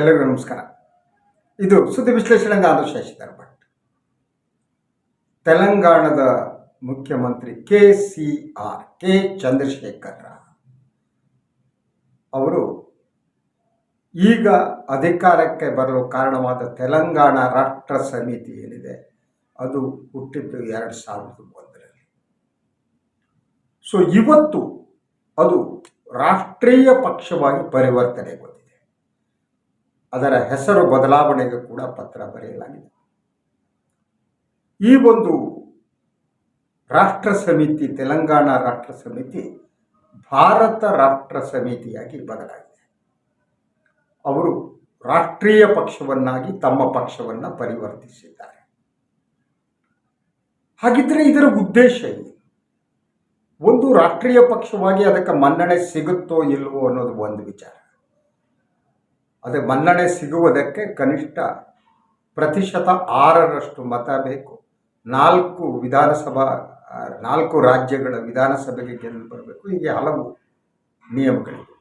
ಎಲ್ಲರಿಗೂ ನಮಸ್ಕಾರ. ಇದು ಸುದ್ದಿ ವಿಶ್ಲೇಷಣೆ ಆದರ್ಶ ಶಶಿಧರ್ ಭಟ್. ತೆಲಂಗಾಣದ ಮುಖ್ಯಮಂತ್ರಿ K C R, K Chandrashekar ಅವರು ಈಗ ಅಧಿಕಾರಕ್ಕೆ ಬರಲು ಕಾರಣವಾದ ತೆಲಂಗಾಣ ರಾಷ್ಟ್ರ ಸಮಿತಿ ಏನಿದೆ, ಅದು ಹುಟ್ಟಿದ್ದು ಎರಡು ಸಾವಿರದ ಒಂದರಲ್ಲಿ. ಸೊ ಇವತ್ತು ಅದು ರಾಷ್ಟ್ರೀಯ ಪಕ್ಷವಾಗಿ ಪರಿವರ್ತನೆಗೊಂಡಿದೆ. ಅದರ ಹೆಸರು ಬದಲಾವಣೆಗೆ ಕೂಡ ಪತ್ರ ಬರೆಯಲಾಗಿದೆ. ಈ ಒಂದು ರಾಷ್ಟ್ರ ಸಮಿತಿ, ತೆಲಂಗಾಣ ರಾಷ್ಟ್ರ ಸಮಿತಿ, ಭಾರತ ರಾಷ್ಟ್ರ ಸಮಿತಿಯಾಗಿ ಬದಲಾಗಿದೆ. ಅವರು ರಾಷ್ಟ್ರೀಯ ಪಕ್ಷವನ್ನಾಗಿ ತಮ್ಮ ಪಕ್ಷವನ್ನು ಪರಿವರ್ತಿಸಿದ್ದಾರೆ. ಹಾಗಿದ್ರೆ ಇದರ ಉದ್ದೇಶ ಏನು? ಒಂದು ರಾಷ್ಟ್ರೀಯ ಪಕ್ಷವಾಗಿ ಅದಕ್ಕೆ ಮನ್ನಣೆ ಸಿಗುತ್ತೋ ಇಲ್ವೋ ಅನ್ನೋದು ಒಂದು ವಿಚಾರ. ಅದೇ ಮನ್ನಣೆ ಸಿಗುವುದಕ್ಕೆ ಕನಿಷ್ಠ ಪ್ರತಿಶತ ಆರರಷ್ಟು ಮತ ಬೇಕು. ನಾಲ್ಕು ವಿಧಾನಸಭಾ, ನಾಲ್ಕು ರಾಜ್ಯಗಳ ವಿಧಾನಸಭೆಗೆ ಗೆದ್ದು ಬರಬೇಕು. ಹೀಗೆ ಹಲವು ನಿಯಮಗಳಿವೆ.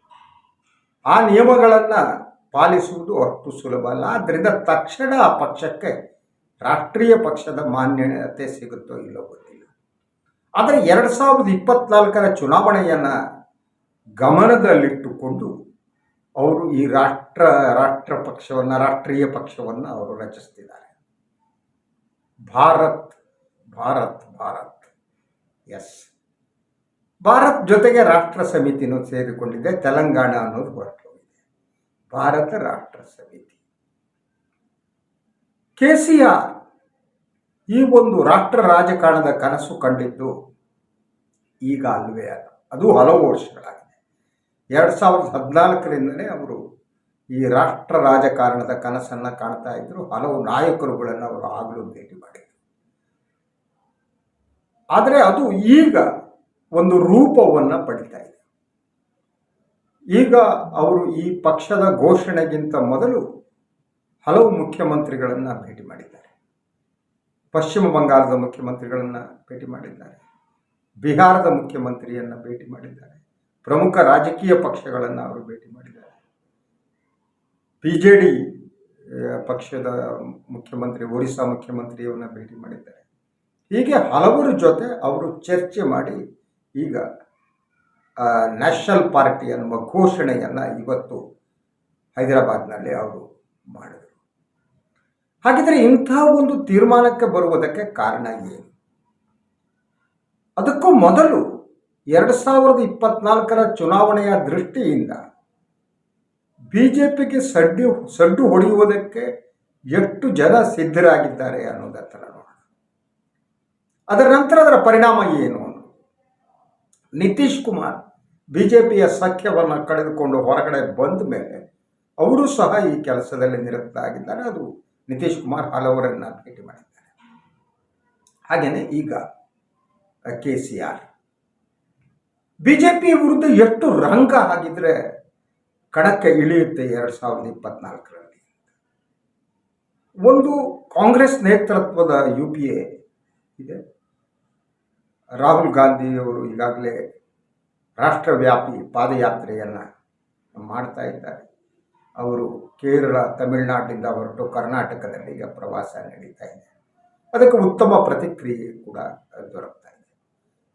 ಆ ನಿಯಮಗಳನ್ನು ಪಾಲಿಸುವುದು ಅಷ್ಟು ಸುಲಭ ಅಲ್ಲ. ಆದ್ದರಿಂದ ತಕ್ಷಣ ಆ ಪಕ್ಷಕ್ಕೆ ರಾಷ್ಟ್ರೀಯ ಪಕ್ಷದ ಮಾನ್ಯತೆ ಸಿಗುತ್ತೋ ಇಲ್ಲೋ ಗೊತ್ತಿಲ್ಲ. ಆದರೆ ಎರಡು ಸಾವಿರದ ಇಪ್ಪತ್ನಾಲ್ಕರ ಚುನಾವಣೆಯನ್ನು ಗಮನದಲ್ಲಿಟ್ಟುಕೊಂಡು ಅವರು ಈ ರಾಷ್ಟ್ರ ರಾಷ್ಟ್ರ ರಾಷ್ಟ್ರ ಪಕ್ಷವನ್ನು, ರಾಷ್ಟ್ರೀಯ ಪಕ್ಷವನ್ನು ಅವರು ರಚಿಸ್ತಿದ್ದಾರೆ. ಭಾರತ್ ಭಾರತ್ ಭಾರತ್, ಎಸ್. ಭಾರತ್ ಜೊತೆಗೆ ರಾಷ್ಟ್ರ ಸಮಿತಿನೂ ಸೇರಿಕೊಂಡಿದೆ, ತೆಲಂಗಾಣ ಅನ್ನೋದು ಹೊರಟೋಗಿದೆ. ಭಾರತ ರಾಷ್ಟ್ರ ಸಮಿತಿ. ಕೆ ಸಿ ಆರ್ ಈ ಒಂದು ರಾಷ್ಟ್ರ ರಾಜಕಾರಣದ ಕನಸು ಕಂಡಿದ್ದು ಈಗ ಅಲ್ವೇ ಅಲ್ಲ. ಅದು ಹಲವು ವರ್ಷಗಳಾಗಿದೆ. ಎರಡು ಸಾವಿರದ ಹದಿನಾಲ್ಕರಿಂದಲೇ ಅವರು ಈ ರಾಷ್ಟ್ರ ರಾಜಕಾರಣದ ಕನಸನ್ನು ಕಾಣ್ತಾ ಇದ್ದರು ಹಲವು ನಾಯಕರುಗಳನ್ನು ಅವರು ಆಗಲೂ ಭೇಟಿ ಮಾಡಿದರು. ಆದರೆ ಅದು ಈಗ ಒಂದು ರೂಪವನ್ನು ಪಡಿತಾ ಇದೆ. ಈಗ ಅವರು ಈ ಪಕ್ಷದ ಘೋಷಣೆಗಿಂತ ಮೊದಲು ಹಲವು ಮುಖ್ಯಮಂತ್ರಿಗಳನ್ನು ಭೇಟಿ ಮಾಡಿದ್ದಾರೆ. ಪಶ್ಚಿಮ ಬಂಗಾಳದ ಮುಖ್ಯಮಂತ್ರಿಗಳನ್ನು ಭೇಟಿ ಮಾಡಿದ್ದಾರೆ. ಬಿಹಾರದ ಮುಖ್ಯಮಂತ್ರಿಯನ್ನು ಭೇಟಿ ಮಾಡಿದ್ದಾರೆ. ಪ್ರಮುಖ ರಾಜಕೀಯ ಪಕ್ಷಗಳನ್ನು ಅವರು ಭೇಟಿ ಮಾಡಿದ್ದಾರೆ. ಬಿ ಜೆ ಡಿ ಪಕ್ಷದ ಮುಖ್ಯಮಂತ್ರಿ, ಒರಿಸ್ಸಾ ಮುಖ್ಯಮಂತ್ರಿಯವನ್ನ ಭೇಟಿ ಮಾಡಿದ್ದಾರೆ. ಹೀಗೆ ಹಲವರ ಜೊತೆ ಅವರು ಚರ್ಚೆ ಮಾಡಿ ಈಗ ನ್ಯಾಷನಲ್ ಪಾರ್ಟಿ ಅನ್ನುವ ಘೋಷಣೆಯನ್ನು ಇವತ್ತು ಹೈದರಾಬಾದ್ನಲ್ಲಿ ಅವರು ಮಾಡಿದರು. ಹಾಗಿದ್ರೆ ಇಂಥ ಒಂದು ತೀರ್ಮಾನಕ್ಕೆ ಬರುವುದಕ್ಕೆ ಕಾರಣ ಏನು? ಅದಕ್ಕೂ ಮೊದಲು ಎರಡು ಸಾವಿರದ ಇಪ್ಪತ್ನಾಲ್ಕರ ಚುನಾವಣೆಯ ದೃಷ್ಟಿಯಿಂದ ಬಿ ಜೆ ಪಿಗೆ ಸಡ್ಡು ಸಡ್ಡು ಹೊಡೆಯುವುದಕ್ಕೆ ಎಷ್ಟು ಜನ ಸಿದ್ಧರಾಗಿದ್ದಾರೆ ಅನ್ನೋದರ ನೋಡೋಣ. ಅದರ ನಂತರ ಅದರ ಪರಿಣಾಮ ಏನು? ನಿತೀಶ್ ಕುಮಾರ್ ಬಿ ಜೆ ಪಿಯ ಸಖ್ಯವನ್ನು ಕಳೆದುಕೊಂಡು ಹೊರಗಡೆ ಬಂದ ಮೇಲೆ ಅವರು ಸಹ ಈ ಕೆಲಸದಲ್ಲಿ ನಿರತರಾಗಿದ್ದಾರೆ. ಅದು ನಿತೀಶ್ ಕುಮಾರ್ ಹಲವರನ್ನು ಭೇಟಿ ಮಾಡಿದ್ದಾರೆ. ಹಾಗೆಯೇ ಈಗ K C R. B J P ವಿರುದ್ಧ ಎಷ್ಟು ರಂಗ ಹಾಗಿದ್ರೆ ಕಣಕ್ಕೆ ಇಳಿಯುತ್ತೆ ಎರಡು ಸಾವಿರದ ಇಪ್ಪತ್ನಾಲ್ಕರಲ್ಲಿ. ಒಂದು ಕಾಂಗ್ರೆಸ್ ನೇತೃತ್ವದ ಯು ಪಿ ಎ ಇದೆ. ರಾಹುಲ್ ಗಾಂಧಿಯವರು ಈಗಾಗಲೇ ರಾಷ್ಟ್ರವ್ಯಾಪಿ ಪಾದಯಾತ್ರೆಯನ್ನು ಮಾಡ್ತಾ ಇದ್ದಾರೆ. ಅವರು ಕೇರಳ ತಮಿಳುನಾಡಿನಿಂದ ಹೊರಟು ಕರ್ನಾಟಕದಲ್ಲಿ ಈಗ ಪ್ರವಾಸ ನಡೀತಾ ಇದೆ. ಅದಕ್ಕೆ ಉತ್ತಮ ಪ್ರತಿಕ್ರಿಯೆ ಕೂಡ ದೊರಕ್ತಾ ಇದೆ.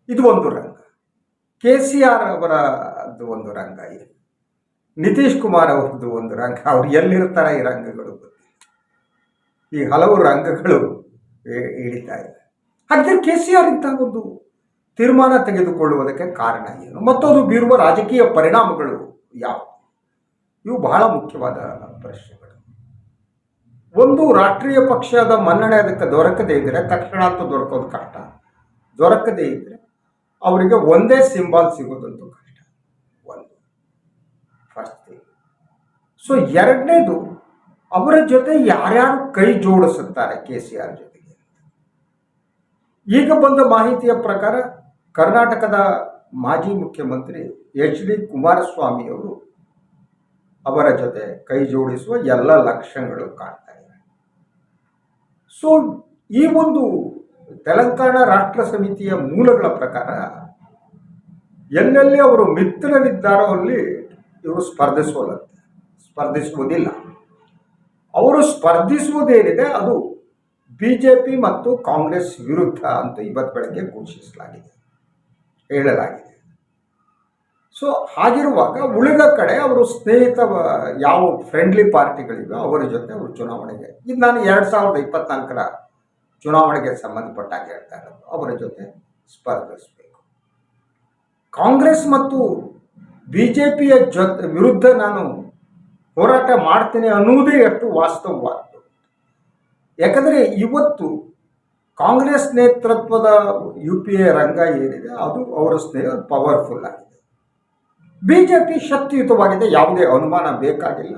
ಇದು ಒಂದು ರಂಗ. ಕೆ ಸಿ ಆರ್ ಅವರದ್ದು ಒಂದು ರಂಗ ಇದೆ. ನಿತೀಶ್ ಕುಮಾರ್ ಅವ್ರದ್ದು ಒಂದು ರಂಗ, ಅವ್ರು ಎಲ್ಲಿರ್ತಾರೆ ಈ ರಂಗಗಳು? ಈ ಹಲವು ರಂಗಗಳು ಇಳಿತಾ ಇದೆ. ಹಾಗಾದ್ರೆ ಕೆ ಸಿ ಆರ್ ಇಂಥ ಒಂದು ತೀರ್ಮಾನ ತೆಗೆದುಕೊಳ್ಳುವುದಕ್ಕೆ ಕಾರಣ ಏನು? ಮತ್ತೊಂದು ಬೀರುವ ರಾಜಕೀಯ ಪರಿಣಾಮಗಳು ಯಾವುವು ಇವು ಬಹಳ ಮುಖ್ಯವಾದ ಪ್ರಶ್ನೆಗಳು. ಒಂದು ರಾಷ್ಟ್ರೀಯ ಪಕ್ಷದ ಮನ್ನಣೆ ಅದಕ್ಕೆ ದೊರಕದೇ ಇದ್ದರೆ ತಕ್ಷಣ ದೊರಕೋದು ಕಷ್ಟ. ದೊರಕದೇ ಇದ್ದರೆ ಅವರಿಗೆ ಒಂದೇ ಸಿಂಬಾಲ್ ಸಿಗೋದಂತೂ ಕಷ್ಟ. ಸೊ ಎರಡನೇದು, ಅವರ ಜೊತೆ ಯಾರ್ಯಾರು ಕೈ ಜೋಡಿಸುತ್ತಾರೆ ಕೆ ಸಿ ಆರ್ ಜೊತೆಗೆ? ಈಗ ಬಂದ ಮಾಹಿತಿಯ ಪ್ರಕಾರ, ಕರ್ನಾಟಕದ ಮಾಜಿ ಮುಖ್ಯಮಂತ್ರಿ ಎಚ್ ಡಿ ಕುಮಾರಸ್ವಾಮಿಯವರು ಅವರ ಜೊತೆ ಕೈ ಜೋಡಿಸುವ ಎಲ್ಲ ಲಕ್ಷಣಗಳು ಕಾಣ್ತಾ ಇವೆ. ಸೊ ಈ ಒಂದು ತೆಲಂಗಾಣ ರಾಷ್ಟ್ರ ಸಮಿತಿಯ ಮೂಲಗಳ ಪ್ರಕಾರ ಎಲ್ಲೆಲ್ಲಿ ಅವರು ಮಿತ್ರರಿದ್ದಾರೋ ಅಲ್ಲಿ ಇವರು ಸ್ಪರ್ಧಿಸೋಲಂತೆ. ಸ್ಪರ್ಧಿಸುವುದಿಲ್ಲ. ಅವರು ಸ್ಪರ್ಧಿಸುವುದೇನಿದೆ ಅದು ಬಿ ಜೆ ಪಿ ಮತ್ತು ಕಾಂಗ್ರೆಸ್ ವಿರುದ್ಧ ಅಂತ ಇವತ್ತು ಬೆಳಗ್ಗೆ ಘೋಷಿಸಲಾಗಿದೆ, ಹೇಳಲಾಗಿದೆ. ಸೊ ಹಾಗಿರುವಾಗ ಉಳಿದ ಕಡೆ ಅವರು ಸ್ನೇಹಿತ ಯಾವ ಫ್ರೆಂಡ್ಲಿ ಪಾರ್ಟಿಗಳಿವೆ ಅವರ ಜೊತೆ ಅವರು ಚುನಾವಣೆಗೆ. ಇದು ನಾನು ಎರಡು ಸಾವಿರದ ಇಪ್ಪತ್ನಾಲ್ಕರ ಚುನಾವಣೆಗೆ ಸಂಬಂಧಪಟ್ಟಾಗ ಹೇಳ್ತಾ ಇರೋದು. ಅವರ ಜೊತೆ ಸ್ಪರ್ಧಿಸಬೇಕು. ಕಾಂಗ್ರೆಸ್ ಮತ್ತು ಬಿ ಜೆ ಪಿಯ ಜೊತೆ ವಿರುದ್ಧ ನಾನು ಹೋರಾಟ ಮಾಡ್ತೇನೆ ಅನ್ನುವುದೇ ಅಷ್ಟು ವಾಸ್ತವವಾದ್ದು. ಯಾಕಂದರೆ ಇವತ್ತು ಕಾಂಗ್ರೆಸ್ ನೇತೃತ್ವದ ಯು ಪಿ ಎ ರಂಗ ಏನಿದೆ, ಅದು ಅವರ ಸ್ನೇಹ ಪವರ್ಫುಲ್ ಆಗಿದೆ. ಬಿ ಜೆ ಪಿ ಶಕ್ತಿಯುತವಾಗಿದೆ, ಯಾವುದೇ ಅನುಮಾನ ಬೇಕಾಗಿಲ್ಲ.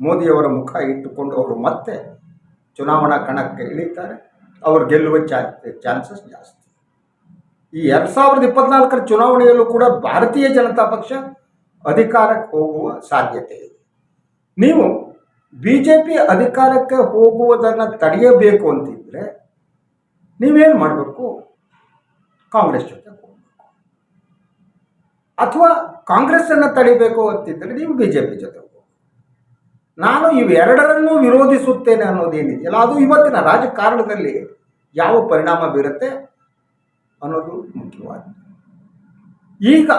ಮೋದಿಯವರ ಮುಖ ಇಟ್ಟುಕೊಂಡು ಅವರು ಮತ್ತೆ ಚುನಾವಣಾ ಕಣಕ್ಕೆ ಇಳಿತಾರೆ. ಅವರು ಗೆಲ್ಲುವ ಚಾನ್ಸಸ್ ಜಾಸ್ತಿ. ಈ ಎರಡು ಸಾವಿರದ ಇಪ್ಪತ್ನಾಲ್ಕರ ಚುನಾವಣೆಯಲ್ಲೂ ಕೂಡ ಭಾರತೀಯ ಜನತಾ ಪಕ್ಷ ಅಧಿಕಾರಕ್ಕೆ ಹೋಗುವ ಸಾಧ್ಯತೆ ಇದೆ. ನೀವು ಬಿ ಜೆ ಪಿ ಅಧಿಕಾರಕ್ಕೆ ಹೋಗುವುದನ್ನು ತಡೆಯಬೇಕು ಅಂತಿದ್ರೆ ನೀವೇನು ಮಾಡಬೇಕು? ಕಾಂಗ್ರೆಸ್ ಜೊತೆ ಹೋಗಬೇಕು. ಅಥವಾ ಕಾಂಗ್ರೆಸ್ಸನ್ನು ತಡಿಬೇಕು ಅಂತಿದ್ದರೆ ನೀವು ಬಿ ಜೆ ಪಿ ಜೊತೆ ಹೋಗಬೇಕು. ನಾನು ಇವೆರಡರನ್ನೂ ವಿರೋಧಿಸುತ್ತೇನೆ ಅನ್ನೋದೇನಿದೆಯಲ್ಲ ಅದು ಇವತ್ತಿನ ರಾಜಕಾರಣದಲ್ಲಿ ಯಾವ ಪರಿಣಾಮ ಬೀರುತ್ತೆ ಅನ್ನೋದು ಮುಖ್ಯವಾದ ಈಗ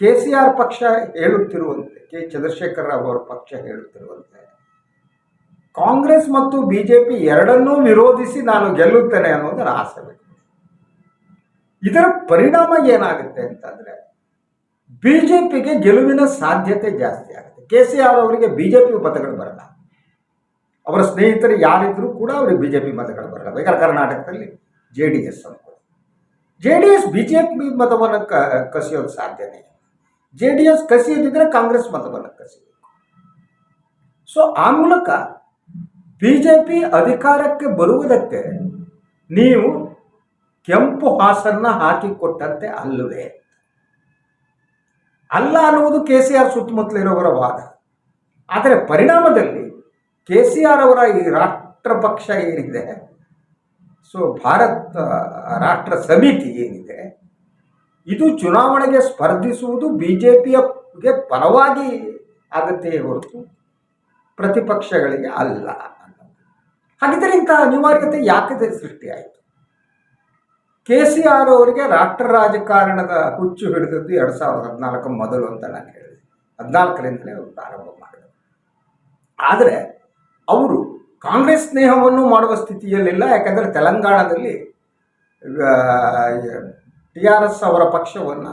ಕೆ ಸಿ ಆರ್ ಪಕ್ಷ ಹೇಳುತ್ತಿರುವಂತೆ, ಕೆ ಚಂದ್ರಶೇಖರ್ ರಾವ್ ಅವರ ಪಕ್ಷ ಹೇಳುತ್ತಿರುವಂತೆ, ಕಾಂಗ್ರೆಸ್ ಮತ್ತು ಬಿ ಜೆ ಪಿ ಎರಡನ್ನೂ ವಿರೋಧಿಸಿ ನಾನು ಗೆಲ್ಲುತ್ತೇನೆ ಅನ್ನೋದರ ಆಸೆ ಬೇಕು ಇದರ ಪರಿಣಾಮ ಏನಾಗುತ್ತೆ ಅಂತಂದರೆ ಬಿ ಜೆ ಪಿಗೆ ಗೆಲುವಿನ ಸಾಧ್ಯತೆ ಜಾಸ್ತಿ ಆಗುತ್ತೆ. ಕೆ ಸಿ ಆರ್ ಅವರಿಗೆ ಬಿ ಜೆ ಪಿ ಮತಗಳು ಬರಲ್ಲ. ಅವರ ಸ್ನೇಹಿತರು ಯಾರಿದ್ರೂ ಕೂಡ ಅವರಿಗೆ ಬಿ ಜೆ ಪಿ ಮತಗಳು ಬರಲ್ಲ. ಬೇಕಾದ್ರೆ ಕರ್ನಾಟಕದಲ್ಲಿ ಜೆ ಡಿ ಎಸ್ ಅನ್ಕೊಳ್ಳಿ J D S B J P ಮತವನ್ನು ಕಸಿಯೋದು ಸಾಧ್ಯನೇ ಜೆ ಡಿ ಎಸ್ ಕಸಿಯದಿದ್ದರೆ ಕಾಂಗ್ರೆಸ್ ಮತವನ್ನು ಕಸಿಬೇಕು ಸೊ ಆ ಮೂಲಕ ಬಿ ಜೆ ಪಿ ಅಧಿಕಾರಕ್ಕೆ ಬರುವುದಕ್ಕೆ ನೀವು ಕೆಂಪು ಹಾಸನ್ನ ಹಾಕಿಕೊಟ್ಟಂತೆ ಅಲ್ಲವೇ? ಅಲ್ಲ ಅನ್ನುವುದು ಕೆ ಸಿ ಆರ್ ಸುತ್ತಮುತ್ತಲಿರೋವರ ವಾದ. ಆದರೆ ಪರಿಣಾಮದಲ್ಲಿ ಕೆ ಸಿ ಆರ್ ಅವರ ಈ ರಾಷ್ಟ್ರ ಪಕ್ಷ ಏನಿದೆ? ಸೊ ಭಾರತ ರಾಷ್ಟ್ರ ಸಮಿತಿ ಏನಿದೆ? ಇದು ಚುನಾವಣೆಗೆ ಸ್ಪರ್ಧಿಸುವುದು ಬಿ ಜೆ ಪಿಯಗೆ ಪರವಾಗಿ ಆಗುತ್ತೆ ಹೊರತು ಪ್ರತಿಪಕ್ಷಗಳಿಗೆ ಅಲ್ಲ ಅನ್ನೋದು. ಹಾಗಿದ್ದರೆ ಇಂಥ ಅನಿವಾರ್ಯತೆ ಯಾಕೆ ಸೃಷ್ಟಿಯಾಯಿತು ಕೆ ಸಿ ಆರ್ ಅವರಿಗೆ ರಾಷ್ಟ್ರ ರಾಜಕಾರಣದ ಹುಚ್ಚು ಹಿಡಿದದ್ದು ಎರಡು ಸಾವಿರದ ಹದಿನಾಲ್ಕು ಮೊದಲು ಅಂತ ನಾನು ಹೇಳಿದೆ. ಹದಿನಾಲ್ಕರಿಂದಲೇ ಅವರು ಪ್ರಾರಂಭ ಮಾಡಿದರು. ಆದರೆ ಅವರು ಕಾಂಗ್ರೆಸ್ ಸ್ನೇಹವನ್ನು ಮಾಡುವ ಸ್ಥಿತಿಯಲ್ಲಿಲ್ಲ, ಯಾಕಂದರೆ ತೆಲಂಗಾಣದಲ್ಲಿ ಟಿ ಆರ್ ಎಸ್ ಅವರ ಪಕ್ಷವನ್ನು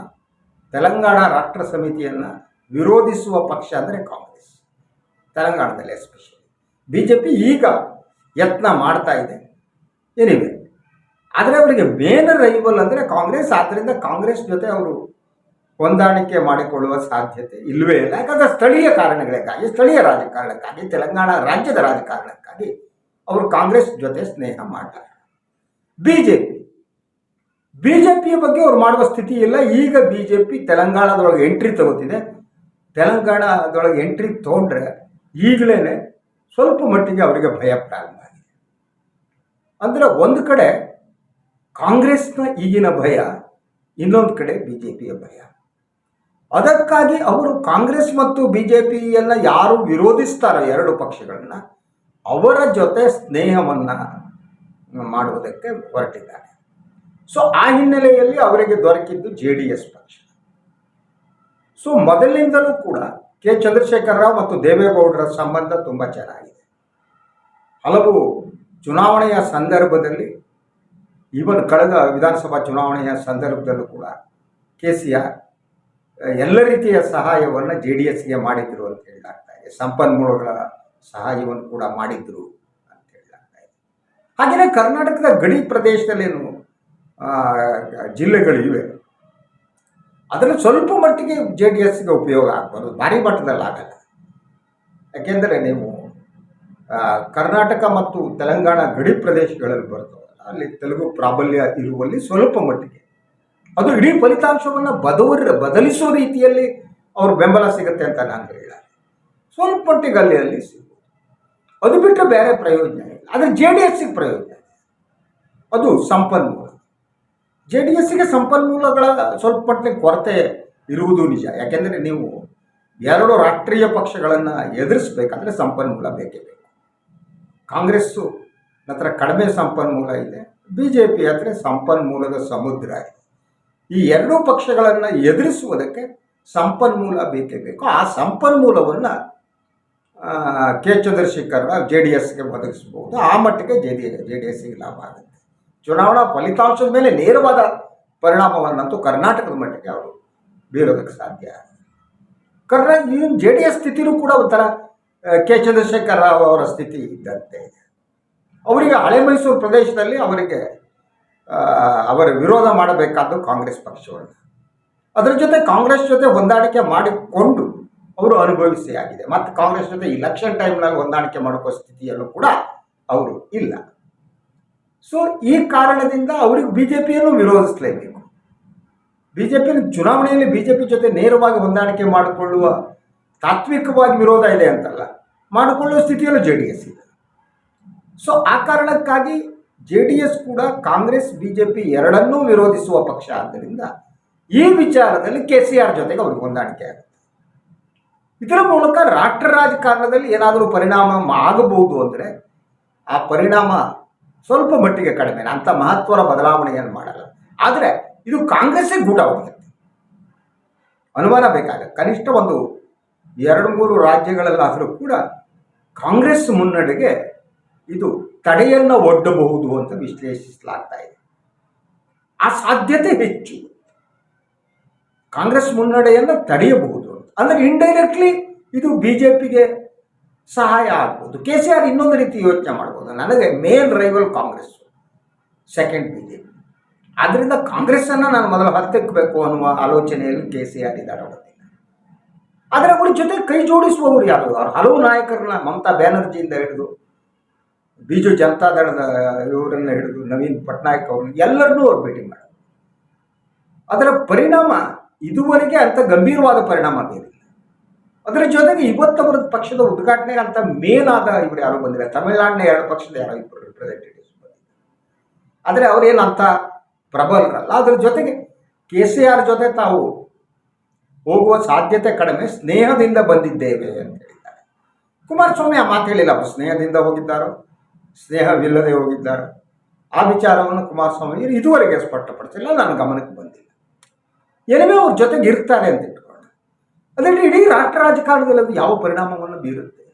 ತೆಲಂಗಾಣ ರಾಷ್ಟ್ರ ಸಮಿತಿಯನ್ನು ವಿರೋಧಿಸುವ ಪಕ್ಷ ಅಂದರೆ ಕಾಂಗ್ರೆಸ್. ತೆಲಂಗಾಣದಲ್ಲಿ ಎಸ್ಪೆಷಲಿ ಬಿ ಜೆ ಪಿ ಈಗ ಯತ್ನ ಮಾಡ್ತಾ ಇದೆ. ಏನಿವೆ ಆದರೆ ಅವರಿಗೆ ಮೇನ್ ರೈವಲ್ ಅಂದರೆ ಕಾಂಗ್ರೆಸ್. ಆದ್ದರಿಂದ ಕಾಂಗ್ರೆಸ್ ಜೊತೆ ಅವರು ಹೊಂದಾಣಿಕೆ ಮಾಡಿಕೊಳ್ಳುವ ಸಾಧ್ಯತೆ ಇಲ್ಲವೇ ಇಲ್ಲ. ಯಾಕಂದರೆ ಸ್ಥಳೀಯ ಕಾರಣಗಳಿಗಾಗಿ, ಸ್ಥಳೀಯ ರಾಜಕಾರಣಕ್ಕಾಗಿ, ತೆಲಂಗಾಣ ರಾಜ್ಯದ ರಾಜಕಾರಣಕ್ಕಾಗಿ ಅವರು ಕಾಂಗ್ರೆಸ್ ಜೊತೆ ಸ್ನೇಹ ಮಾಡ್ತಾರೆ. B J P B J ಪಿಯ ಬಗ್ಗೆ ಅವ್ರು ಮಾಡುವ ಸ್ಥಿತಿ ಇಲ್ಲ. ಈಗ ಬಿ ಜೆ ಪಿ ತೆಲಂಗಾಣದೊಳಗೆ ಎಂಟ್ರಿ ತಗೋತಿದೆ. ತೆಲಂಗಾಣದೊಳಗೆ ಎಂಟ್ರಿ ತೊಗೊಂಡ್ರೆ ಈಗಲೇ ಸ್ವಲ್ಪ ಮಟ್ಟಿಗೆ ಅವರಿಗೆ ಭಯ ಪ್ರಾರಂಭ ಆಗಿದೆ. ಅಂದರೆ ಒಂದು ಕಡೆ ಕಾಂಗ್ರೆಸ್ನ ಈಗಿನ ಭಯ, ಇನ್ನೊಂದು ಕಡೆ ಬಿ ಜೆ ಪಿಯ ಭಯ. ಅದಕ್ಕಾಗಿ ಅವರು ಕಾಂಗ್ರೆಸ್ ಮತ್ತು ಬಿ ಜೆ ಪಿಯನ್ನು ಯಾರು ವಿರೋಧಿಸ್ತಾರೋ ಎರಡು ಪಕ್ಷಗಳನ್ನ ಅವರ ಜೊತೆ ಸ್ನೇಹವನ್ನು ಮಾಡುವುದಕ್ಕೆ ಹೊರಟಿದ್ದಾರೆ. ಸೊ ಆ ಹಿನ್ನೆಲೆಯಲ್ಲಿ ಅವರಿಗೆ ದೊರಕಿದ್ದು ಜೆ ಡಿ ಎಸ್ ಪಕ್ಷ. ಸೊ ಮೊದಲಿನಿಂದಲೂ ಕೂಡ ಕೆ ಚಂದ್ರಶೇಖರ ರಾವ್ ಮತ್ತು ದೇವೇಗೌಡರ ಸಂಬಂಧ ತುಂಬ ಚೆನ್ನಾಗಿದೆ. ಹಲವು ಚುನಾವಣೆಯ ಸಂದರ್ಭದಲ್ಲಿ ಈವನ್ ಕಳೆದ ವಿಧಾನಸಭಾ ಚುನಾವಣೆಯ ಸಂದರ್ಭದಲ್ಲೂ ಕೂಡ ಕೆ ಸಿ ಆರ್, ಎಲ್ಲ ರೀತಿಯ ಸಹಾಯವನ್ನು ಜೆ ಡಿ ಎಸ್ಗೆ ಮಾಡಿದ್ರು ಅಂತ ಹೇಳಲಾಗ್ತಾ ಸಂಪನ್ಮೂಲಗಳ ಸಹಾಯವನ್ನು ಕೂಡ ಮಾಡಿದ್ರು ಅಂತ ಹೇಳಲಾಗ್ತಾ ಇದೆ. ಹಾಗೆಯೇ ಕರ್ನಾಟಕದ ಗಡಿ ಪ್ರದೇಶದಲ್ಲೇನು ಜಿಲ್ಲೆಗಳಿವೆ. ಅದನ್ನು ಸ್ವಲ್ಪ ಮಟ್ಟಿಗೆ ಜೆ ಡಿ ಎಸ್ಗೆ ಉಪಯೋಗ ಆಗ್ಬೋದು. ಭಾರಿ ಮಟ್ಟದಲ್ಲಿ ಆಗಲ್ಲ. ಯಾಕೆಂದರೆ ನೀವು ಕರ್ನಾಟಕ ಮತ್ತು ತೆಲಂಗಾಣ ಗಡಿ ಪ್ರದೇಶಗಳಲ್ಲಿ ಬರ್ತವಲ್ಲ ಅಲ್ಲಿ ತೆಲುಗು ಪ್ರಾಬಲ್ಯ ಇರುವಲ್ಲಿ ಸ್ವಲ್ಪ ಮಟ್ಟಿಗೆ. ಅದು ಇಡೀ ಫಲಿತಾಂಶವನ್ನು ಬದವರ, ಬದಲಿಸುವ ರೀತಿಯಲ್ಲಿ ಅವ್ರ ಬೆಂಬಲ ಸಿಗುತ್ತೆ ಅಂತ ನಾನು ಹೇಳ ಸ್ವಲ್ಪ ಮಟ್ಟಿಗೆ ಅಲ್ಲಿ ಅಲ್ಲಿ ಸಿಗ್ಬೋದು. ಅದು ಬಿಟ್ಟು ಬೇರೆ ಪ್ರಯೋಜನ ಇಲ್ಲ. ಆದರೆ ಜೆ ಡಿ ಎಸ್ಸಿಗೆ ಪ್ರಯೋಜನ ಅದು ಸಂಪನ್ಮೂಲ. ಜೆ ಡಿ ಎಸ್ಸಿಗೆ ಸಂಪನ್ಮೂಲಗಳ ಸ್ವಲ್ಪ ಮಟ್ಟಿಗೆ ಕೊರತೆ ಇರುವುದು ನಿಜ. ಯಾಕೆಂದರೆ ನೀವು ಎರಡು ರಾಷ್ಟ್ರೀಯ ಪಕ್ಷಗಳನ್ನು ಎದುರಿಸಬೇಕಾದ್ರೆ ಸಂಪನ್ಮೂಲ ಬೇಕೇ ಬೇಕು. ಕಾಂಗ್ರೆಸ್ಸು ನಂತರ ಕಡಿಮೆ ಸಂಪನ್ಮೂಲ ಇದೆ ಬಿ ಜೆ ಪಿ ಸಂಪನ್ಮೂಲದ ಸಮುದ್ರ ಇದೆ. ಈ ಎರಡೂ ಪಕ್ಷಗಳನ್ನು ಎದುರಿಸುವುದಕ್ಕೆ ಸಂಪನ್ಮೂಲ ಬೇಕೇ ಬೇಕು. ಆ ಸಂಪನ್ಮೂಲವನ್ನು ಕೆ ಚಂದ್ರಶೇಖರ್ ಜೆ ಡಿ ಎಸ್ಗೆ ಒದಗಿಸ್ಬೋದು. ಆ ಮಟ್ಟಿಗೆ ಜೆ ಡಿ ಜೆ ಡಿ ಎಸ್ಸಿಗೆ ಲಾಭ ಆಗುತ್ತೆ. ಚುನಾವಣಾ ಫಲಿತಾಂಶದ ಮೇಲೆ ನೇರವಾದ ಪರಿಣಾಮವನ್ನಂತೂ ಕರ್ನಾಟಕದ ಮಟ್ಟಿಗೆ ಅವರು ಬೀರೋದಕ್ಕೆ ಸಾಧ್ಯ. ಕರ್ನಾ ಏನು ಜೆ ಡಿ ಎಸ್ ಸ್ಥಿತಿನೂ ಕೂಡ ಒಂಥರ ಕೆ ಚಂದ್ರಶೇಖರ್ ರಾವ್ ಅವರ ಸ್ಥಿತಿ ಇದ್ದಂತೆ. ಅವರಿಗೆ ಹಳೆ ಮೈಸೂರು ಪ್ರದೇಶದಲ್ಲಿ ಅವರಿಗೆ ಅವರ ವಿರೋಧ ಮಾಡಬೇಕಾದ್ದು ಕಾಂಗ್ರೆಸ್ ಪಕ್ಷವನ್ನು. ಅದರ ಜೊತೆ ಕಾಂಗ್ರೆಸ್ ಜೊತೆ ಹೊಂದಾಣಿಕೆ ಮಾಡಿಕೊಂಡು ಅವರು ಅನುಭವಿಸಿ ಆಗಿದೆ ಮತ್ತು ಕಾಂಗ್ರೆಸ್ ಜೊತೆ ಇಲೆಕ್ಷನ್ ಟೈಮ್ನಲ್ಲಿ ಹೊಂದಾಣಿಕೆ ಮಾಡ್ಕೋ ಸ್ಥಿತಿಯಲ್ಲೂ ಕೂಡ ಅವರು ಇಲ್ಲ. ಸೊ ಈ ಕಾರಣದಿಂದ ಅವರಿಗೆ ಬಿ ಜೆ ಪಿಯನ್ನು ವಿರೋಧಿಸಲೇಬೇಕು. ಬಿ ಜೆ ಪಿನ ಚುನಾವಣೆಯಲ್ಲಿ ಬಿ ಜೆ ಪಿ ಜೊತೆ ನೇರವಾಗಿ ಹೊಂದಾಣಿಕೆ ಮಾಡಿಕೊಳ್ಳುವ ತಾತ್ವಿಕವಾಗಿ ವಿರೋಧ ಇದೆ ಅಂತಲ್ಲ, ಮಾಡಿಕೊಳ್ಳುವ ಸ್ಥಿತಿಯಲ್ಲೂ ಜೆ ಡಿ ಎಸ್ ಇದೆ. ಸೊ ಆ ಕಾರಣಕ್ಕಾಗಿ ಜೆ ಡಿ ಎಸ್ ಕೂಡ ಕಾಂಗ್ರೆಸ್ ಬಿ ಜೆ ಪಿ ಎರಡನ್ನೂ ವಿರೋಧಿಸುವ ಪಕ್ಷ ಆದ್ದರಿಂದ ಈ ವಿಚಾರದಲ್ಲಿ ಕೆ ಸಿ ಆರ್ ಜೊತೆಗೆ ಅವ್ರಿಗೆ ಹೊಂದಾಣಿಕೆ ಆಗುತ್ತೆ. ಇದರ ಮೂಲಕ ರಾಷ್ಟ್ರ ರಾಜಕಾರಣದಲ್ಲಿ ಏನಾದರೂ ಪರಿಣಾಮ ಆಗಬಹುದು ಅಂದರೆ, ಆ ಪರಿಣಾಮ ಸ್ವಲ್ಪ ಮಟ್ಟಿಗೆ ಕಡಿಮೆ. ಅಂತ ಮಹತ್ವದ ಬದಲಾವಣೆಯನ್ನು ಮಾಡಲ್ಲ. ಆದರೆ ಇದು ಕಾಂಗ್ರೆಸ್ಸಿಗೆ ಗೂಟ ಹೊಡೆಯುತ್ತೆ ಅನುಮಾನ ಬೇಕಾಗುತ್ತೆ. ಕನಿಷ್ಠ ಒಂದು ಎರಡು ಮೂರು ರಾಜ್ಯಗಳಲ್ಲಾದರೂ ಕೂಡ ಕಾಂಗ್ರೆಸ್ ಮುನ್ನಡೆಗೆ ಇದು ತಡೆಯನ್ನು ಒಡ್ಡಬಹುದು ಅಂತ ವಿಶ್ಲೇಷಿಸಲಾಗ್ತಾ ಇದೆ. ಆ ಸಾಧ್ಯತೆ ಹೆಚ್ಚು. ಕಾಂಗ್ರೆಸ್ ಮುನ್ನಡೆಯನ್ನು ತಡೆಯಬಹುದು ಅಂದರೆ ಇಂಡೈರೆಕ್ಟ್ಲಿ ಇದು ಬಿ ಜೆ ಪಿಗೆ ಸಹಾಯ ಆಗ್ಬೋದು. ಕೆ ಸಿ ಆರ್ ಇನ್ನೊಂದು ರೀತಿ ಯೋಚನೆ ಮಾಡ್ಬೋದು. ನನಗೆ main rival Congress second B J P ಆದ್ದರಿಂದ ಕಾಂಗ್ರೆಸ್ಸನ್ನು ನಾನು ಮೊದಲು ಹತ್ತಿಕ್ಕಬೇಕು ಅನ್ನುವ ಆಲೋಚನೆಯಲ್ಲಿ ಕೆ ಸಿ ಆರ್ ಇದ್ದಾರೆ ಆದರೆ ಅವ್ರ ಜೊತೆ ಕೈ ಜೋಡಿಸುವವರು ಯಾರು? ಅವ್ರು ಹಲವು ನಾಯಕರನ್ನ ಮಮತಾ ಬ್ಯಾನರ್ಜಿಯಿಂದ ಹಿಡಿದು, ಬಿಜು ಜನತಾದಳದ ಇವರನ್ನು ಹಿಡಿದು, ನವೀನ್ ಪಟ್ನಾಯಕ್ ಅವ್ರನ್ನ ಎಲ್ಲರನ್ನೂ ಅವ್ರು ಭೇಟಿ ಮಾಡೋದು ಅದರ ಪರಿಣಾಮ ಇದುವರೆಗೆ ಅಂತ ಗಂಭೀರವಾದ ಪರಿಣಾಮ ಬೀರಿಲ್ಲ. ಅದರ ಜೊತೆಗೆ ಇವತ್ತವರ ಪಕ್ಷದ ಉದ್ಘಾಟನೆ ಅಂತ ಮೇನ್ ಆದ ಇವರು ಯಾರು ಬಂದಿಲ್ಲ ತಮಿಳುನಾಡಿನ ಎರಡು ಪಕ್ಷದ ಯಾರೋ ಇಬ್ಬರು ರಿಪ್ರೆಸೆಂಟೇಟಿವ್ಸ್ ಬಂದಿದ್ದಾರೆ. ಆದರೆ ಅವರೇನು ಅಂತ ಪ್ರಬಲರಲ್ಲ. ಅದರ ಜೊತೆಗೆ ಕೆ ಸಿ ಆರ್ ಜೊತೆ ತಾವು ಹೋಗುವ ಸಾಧ್ಯತೆ ಕಡಿಮೆ. ಸ್ನೇಹದಿಂದ ಬಂದಿದ್ದೇವೆ ಅಂತ ಹೇಳಿದ್ದಾರೆ. ಕುಮಾರಸ್ವಾಮಿ ಆ ಮಾತು ಹೇಳಿಲ್ಲ. ಅವರು ಸ್ನೇಹದಿಂದ ಹೋಗಿದ್ದಾರೋ? ಸ್ನೇಹವಿಲ್ಲದೆ ಹೋಗಿದ್ದಾರೋ? ಆ ವಿಚಾರವನ್ನು ಕುಮಾರಸ್ವಾಮಿ ಇದುವರೆಗೆ ಸ್ಪಷ್ಟಪಡಿಸಿಲ್ಲ. ನನ್ನ ಗಮನಕ್ಕೆ ಬಂದಿಲ್ಲ. ಎನಿವೆ ಅವ್ರ ಜೊತೆಗೆ ಇರ್ತಾರೆ ಅಂತ ಅದರಲ್ಲಿ ಇಡೀ ರಾಷ್ಟ್ರ ರಾಜಕಾರಣದಲ್ಲಿ ಅದು ಯಾವ ಪರಿಣಾಮವನ್ನು ಬೀರುತ್ತೆ?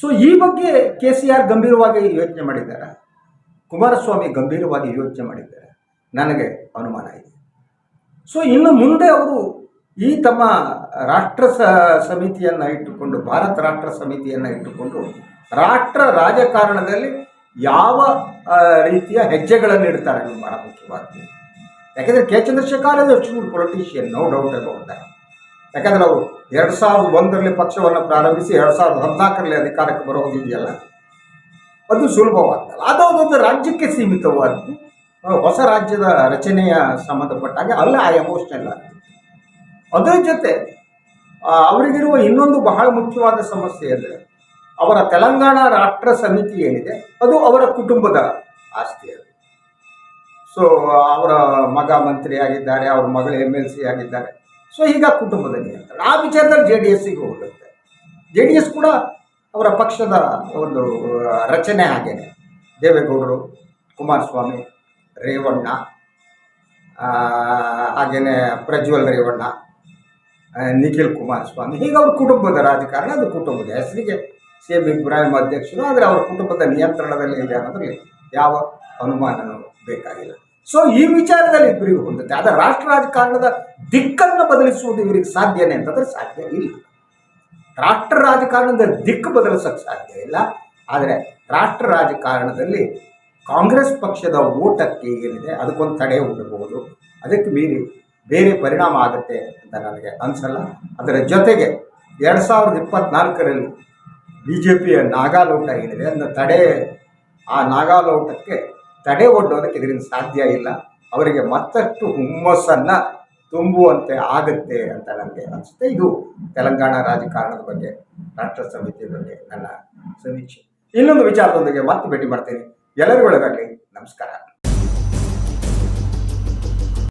ಸೊ ಈ ಬಗ್ಗೆ ಕೆ ಸಿ ಆರ್ ಗಂಭೀರವಾಗಿ ಯೋಚನೆ ಮಾಡಿದ್ದಾರೆ. ಕುಮಾರಸ್ವಾಮಿ ಗಂಭೀರವಾಗಿ ಯೋಚನೆ ಮಾಡಿದ್ದಾರೆ. ನನಗೆ ಅನುಮಾನ ಇದೆ. ಸೊ ಇನ್ನು ಮುಂದೆ ಅವರು ಈ ತಮ್ಮ ರಾಷ್ಟ್ರ ಸಮಿತಿಯನ್ನು ಇಟ್ಟುಕೊಂಡು, ಭಾರತ ರಾಷ್ಟ್ರ ಸಮಿತಿಯನ್ನು ಇಟ್ಟುಕೊಂಡು ರಾಷ್ಟ್ರ ರಾಜಕಾರಣದಲ್ಲಿ ಯಾವ ರೀತಿಯ ಹೆಜ್ಜೆಗಳನ್ನು ಇಡ್ತಾರೆ ಬಹಳ ಮುಖ್ಯವಾಗಿದೆ. ಯಾಕೆಂದರೆ ಕೆ ಚಂದ್ರಶೇಖರ್ ಚೂರ್ politician no doubt about that ಯಾಕಂದರೆ ಅವರು ಎರಡು ಸಾವಿರದ ಒಂದರಲ್ಲಿ ಪಕ್ಷವನ್ನು ಪ್ರಾರಂಭಿಸಿ ಎರಡು ಸಾವಿರದ ಹದಿನಾಲ್ಕರಲ್ಲಿ ಅಧಿಕಾರಕ್ಕೆ ಬರೋದಿದೆಯಲ್ಲ ಅದು ಸುಲಭವಾಗ್ತಲ್ಲ. ಅದು ಅದೊಂದು ರಾಜ್ಯಕ್ಕೆ ಸೀಮಿತವಾದ್ದು. ಹೊಸ ರಾಜ್ಯದ ರಚನೆಯ ಸಂಬಂಧಪಟ್ಟಾಗ ಅಲ್ಲ ಆ ಎಮೋಷನಲ್ ಅದರ ಜೊತೆ ಅವರಿಗಿರುವ ಇನ್ನೊಂದು ಬಹಳ ಮುಖ್ಯವಾದ ಸಮಸ್ಯೆ ಅಂದರೆ, ಅವರ ತೆಲಂಗಾಣ ರಾಷ್ಟ್ರ ಸಮಿತಿ ಏನಿದೆ, ಅದು ಅವರ ಕುಟುಂಬದ ಆಸ್ತಿ ಅದು. ಸೊ ಅವರ ಮಗ ಮಂತ್ರಿ ಆಗಿದ್ದಾರೆ ಅವ್ರ ಮಗಳು ಎಂ ಎಲ್ ಸಿ ಆಗಿದ್ದಾರೆ. ಸೊ ಈಗ ಕುಟುಂಬದ ನಿಯಂತ್ರಣ ಆ ವಿಚಾರದಲ್ಲಿ ಜೆ ಡಿ ಎಸ್ಸಿಗೆ ಹೋಗುತ್ತೆ. ಜೆ ಡಿ ಎಸ್ ಕೂಡ ಅವರ ಪಕ್ಷದ ಒಂದು ರಚನೆ ಹಾಗೇನೆ. ದೇವೇಗೌಡರು ಕುಮಾರಸ್ವಾಮಿ ರೇವಣ್ಣ ಆ, ಹಾಗೇನೆ ಪ್ರಜ್ವಲ್ ರೇವಣ್ಣ ನಿಖಿಲ್ ಕುಮಾರಸ್ವಾಮಿ. ಹೀಗೆ ಅವ್ರ ಕುಟುಂಬದ ರಾಜಕಾರಣ ಅದು ಕುಟುಂಬದ ಹೆಸರಿಗೆ ಸಿ ಎಂ ಇಬ್ರಾಹಿಂ ಅಧ್ಯಕ್ಷರು ಆದರೆ ಅವರ ಕುಟುಂಬದ ನಿಯಂತ್ರಣದಲ್ಲಿ ಇದೆ ಅನ್ನೋದ್ರಲ್ಲಿ ಯಾವ ಅನುಮಾನನೂ ಬೇಕಾಗಿಲ್ಲ. ಸೊ ಈ ವಿಚಾರದಲ್ಲಿ ಇಬ್ಬರಿಗೂ ಹೊಂದುತ್ತೆ. ಆದರೆ ರಾಷ್ಟ್ರ ರಾಜಕಾರಣದ ದಿಕ್ಕನ್ನು ಬದಲಿಸುವುದು ಇವರಿಗೆ ಸಾಧ್ಯನೇ ಅಂತಂದ್ರೆ ಸಾಧ್ಯ ಇಲ್ಲ. ರಾಷ್ಟ್ರ ರಾಜಕಾರಣದ ದಿಕ್ಕು ಬದಲಿಸೋಕ್ಕೆ ಸಾಧ್ಯ ಇಲ್ಲ. ಆದರೆ ರಾಷ್ಟ್ರ ರಾಜಕಾರಣದಲ್ಲಿ ಕಾಂಗ್ರೆಸ್ ಪಕ್ಷದ ಓಟಕ್ಕೆ ಏನಿದೆ ಅದಕ್ಕೊಂದು ತಡೆ ಉಂಟಬಹುದು ಅದಕ್ಕೆ ಮೀರಿ ಬೇರೆ ಪರಿಣಾಮ ಆಗುತ್ತೆ ಅಂತ ನನಗೆ ಅನಿಸಲ್ಲ. ಅದರ ಜೊತೆಗೆ ಎರಡು ಸಾವಿರದ ಇಪ್ಪತ್ತ್ನಾಲ್ಕರಲ್ಲಿ ಬಿ ಜೆ ಪಿಯ ನಾಗಾಲೋಟ ಏನಿದೆ, ಅದನ್ನು ತಡೆ ಆ ನಾಗಾಲೋಟಕ್ಕೆ ತಡೆ ಒಡ್ಡೋದಕ್ಕೆ ಇದರಿಂದ ಸಾಧ್ಯ ಇಲ್ಲ. ಅವರಿಗೆ ಮತ್ತಷ್ಟು ಹುಮ್ಮಸ್ಸನ್ನು ತುಂಬುವಂತೆ ಆಗುತ್ತೆ ಅಂತ ನನಗೆ ಅನಿಸುತ್ತೆ. ಇದು ತೆಲಂಗಾಣ ರಾಜಕಾರಣದ ಬಗ್ಗೆ, ರಾಷ್ಟ್ರ ಸಮಿತಿಯ ಬಗ್ಗೆ ನನ್ನ ಸಮೀಕ್ಷೆ. ಇನ್ನೊಂದು ವಿಚಾರದೊಂದಿಗೆ ಮತ್ತೆ ಭೇಟಿ ಮಾಡ್ತೀನಿ. ಎಲ್ಲರಿಗೂ ಒಳಗಾಗಲಿ. ನಮಸ್ಕಾರ.